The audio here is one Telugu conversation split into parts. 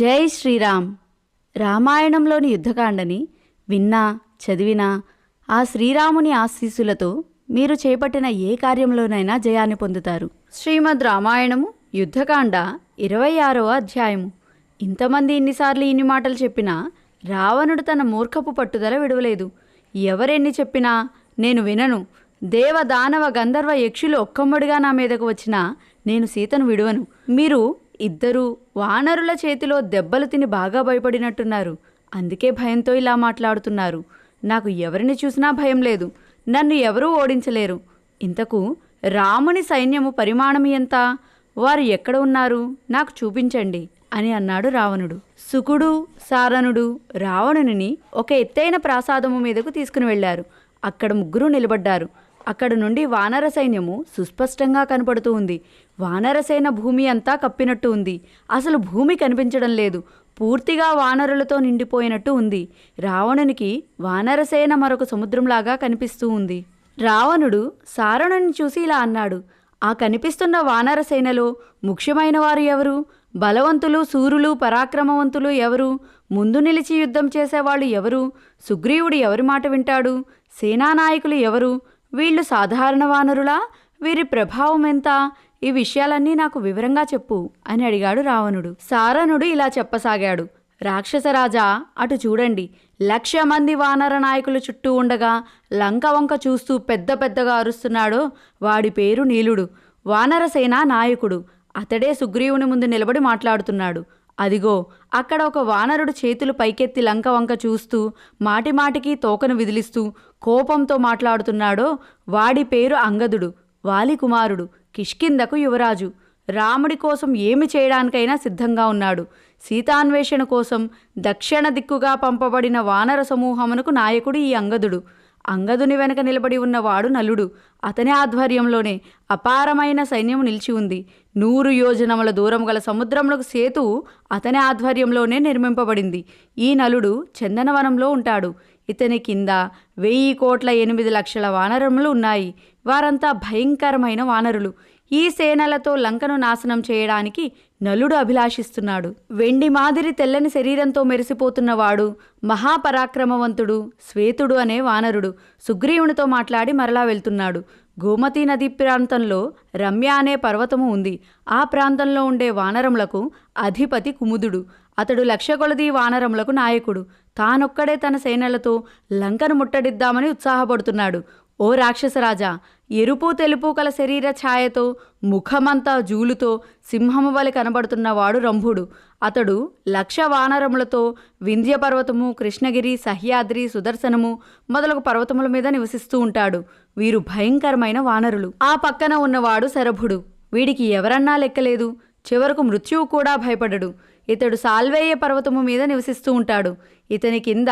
జై శ్రీరామ్. రామాయణంలోని యుద్ధకాండని విన్నా చదివినా ఆ శ్రీరాముని ఆశీస్సులతో మీరు చేపట్టిన ఏ కార్యంలోనైనా జయాన్ని పొందుతారు. శ్రీమద్ రామాయణము యుద్ధకాండ ఇరవై ఆరవ అధ్యాయము. ఇంతమంది ఇన్నిసార్లు ఇన్ని మాటలు చెప్పినా రావణుడు తన మూర్ఖపు పట్టుదల విడవలేదు. ఎవరెన్ని చెప్పినా నేను వినను. దేవ దానవ గంధర్వ యక్షులు ఒక్కమ్మడిగా నా మీదకు వచ్చినా నేను సీతను విడువను. మీరు ఇద్దరూ వానరుల చేతిలో దెబ్బలు తిని బాగా భయపడినట్టున్నారు. అందుకే భయంతో ఇలా మాట్లాడుతున్నారు. నాకు ఎవరిని చూసినా భయం లేదు. నన్ను ఎవరూ ఓడించలేరు. ఇంతకు రాముని సైన్యము పరిమాణం ఎంత? వారు ఎక్కడ ఉన్నారు? నాకు చూపించండి అని అన్నాడు రావణుడు. సుకుడు సారణుడు రావణుని ఒక ఎత్తైన ప్రాసాదము మీదకు తీసుకుని వెళ్ళారు. అక్కడ ముగ్గురు నిలబడ్డారు. అక్కడ నుండి వానర సైన్యము సుస్పష్టంగా కనపడుతూ ఉంది. వానరసేన భూమి అంతా కప్పినట్టు ఉంది. అసలు భూమి కనిపించడం లేదు. పూర్తిగా వానరులతో నిండిపోయినట్టు ఉంది. రావణునికి వానరసేన మరొక సముద్రంలాగా కనిపిస్తూ ఉంది. రావణుడు సారణుని చూసి ఇలా అన్నాడు. ఆ కనిపిస్తున్న వానరసేనలో ముఖ్యమైన వారు ఎవరు? బలవంతులు సూరులు పరాక్రమవంతులు ఎవరు? ముందు నిలిచి యుద్ధం చేసేవాళ్ళు ఎవరు? సుగ్రీవుడు ఎవరి మాట వింటాడు? సేనానాయకులు ఎవరు? వీళ్ళు సాధారణ వానరులా? వీరి ప్రభావం ఎంత? ఈ విషయాలన్నీ నాకు వివరంగా చెప్పు అని అడిగాడు రావణుడు. సారణుడు ఇలా చెప్పసాగాడు. రాక్షసరాజా అటు చూడండి. లక్ష మంది వానర నాయకులు చుట్టూ ఉండగా లంక వంక చూస్తూ పెద్ద పెద్దగా అరుస్తున్నాడో వాడి పేరు నీలుడు. వానరసేన నాయకుడు. అతడే సుగ్రీవుని ముందు నిలబడి మాట్లాడుతున్నాడు. అదిగో అక్కడ ఒక వానరుడు చేతులు పైకెత్తి లంక వంక చూస్తూ మాటిమాటికి తోకను విదిలిస్తూ కోపంతో మాట్లాడుతున్నాడో వాడి పేరు అంగదుడు వాలి కుమారుడు కిష్కిందకు యువరాజు. రాముడి కోసం ఏమి చేయడానికైనా సిద్ధంగా ఉన్నాడు. సీతాన్వేషణ కోసం దక్షిణ దిక్కుగా పంపబడిన వానర సమూహమునకు నాయకుడు ఈ అంగదుడు. అంగదుని వెనక నిలబడి ఉన్నవాడు నలుడు. అతని ఆధ్వర్యంలోనే అపారమైన సైన్యం నిలిచి ఉంది. నూరు యోజనముల దూరం గల సముద్రములకు సేతు అతని ఆధ్వర్యంలోనే నిర్మింపబడింది. ఈ నలుడు చందనవనంలో ఉంటాడు. ఇతని కింద వెయ్యి కోట్ల ఎనిమిది లక్షల వానరములు ఉన్నాయి. వారంతా భయంకరమైన వానరులు. ఈ సేనలతో లంకను నాశనం చేయడానికి నలుడు అభిలాషిస్తున్నాడు. వెండి మాదిరి తెల్లని శరీరంతో మెరిసిపోతున్నవాడు మహాపరాక్రమవంతుడు శ్వేతుడు అనే వానరుడు సుగ్రీవునితో మాట్లాడి మరలా వెళ్తున్నాడు. గోమతీ నది ప్రాంతంలో రమ్య అనే పర్వతము ఉంది. ఆ ప్రాంతంలో ఉండే వానరములకు అధిపతి కుముదుడు. అతడు లక్ష వానరములకు నాయకుడు. తానొక్కడే తన సేనలతో లంకను ముట్టడిద్దామని ఉత్సాహపడుతున్నాడు. ఓ రాక్షసరాజా ఎరుపు తెలుపు కల శరీర ఛాయతో ముఖమంతా జూలుతో సింహము వలె కనబడుతున్నవాడు రంభుడు. అతడు లక్ష వానరములతో వింధ్యపర్వతము కృష్ణగిరి సహ్యాద్రి సుదర్శనము మొదలగు పర్వతముల మీద నివసిస్తూ ఉంటాడు. వీరు భయంకరమైన వానరులు. ఆ పక్కన ఉన్నవాడు శరభుడు. వీడికి ఎవరన్నా లెక్కలేదు. చివరకు మృత్యువు కూడా భయపడడు. ఇతడు సాల్వేయ పర్వతము మీద నివసిస్తూ ఉంటాడు. ఇతని కింద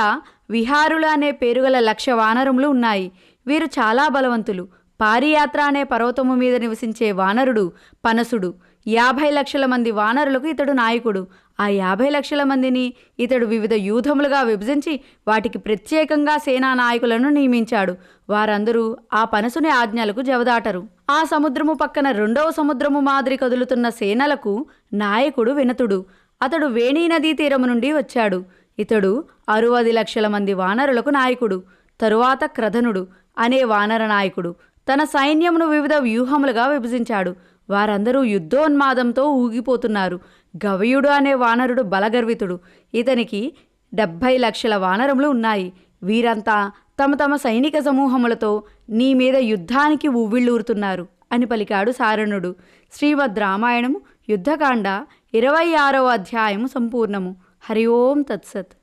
విహారులు అనే పేరుగల లక్ష వానరములు ఉన్నాయి. వీరు చాలా బలవంతులు. పారియాత్ర అనే పర్వతము మీద నివసించే వానరుడు పనసుడు. యాభై లక్షల మంది వానరులకు ఇతడు నాయకుడు. ఆ యాభై లక్షల మందిని ఇతడు వివిధ యూధములుగా విభజించి వాటికి ప్రత్యేకంగా సేనా నాయకులను నియమించాడు. వారందరూ ఆ పనసుని ఆజ్ఞలకు జవదాటరు. ఆ సముద్రము పక్కన రెండవ సముద్రము మాదిరి కదులుతున్న సేనలకు నాయకుడు వినతుడు. అతడు వేణీ నదీ తీరము నుండి వచ్చాడు. ఇతడు అరువది లక్షల మంది వానరులకు నాయకుడు తరువాత క్రధనుడు అనే వానర నాయకుడు. తన సైన్యమును వివిధ వ్యూహములుగా విభజించాడు. వారందరూ యుద్ధోన్మాదంతో ఊగిపోతున్నారు. గవయుడు అనే వానరుడు బలగర్వితుడు. ఇతనికి డెబ్భై లక్షల వానరములు ఉన్నాయి. వీరంతా తమ తమ సైనిక సమూహములతో నీ మీద యుద్ధానికి ఉవ్విళ్ళూరుతున్నారు అని పలికాడు సారణుడు. శ్రీమద్ రామాయణము యుద్ధకాండ ఇరవై ఆరవ అధ్యాయము సంపూర్ణము. హరి ఓం తత్సత్.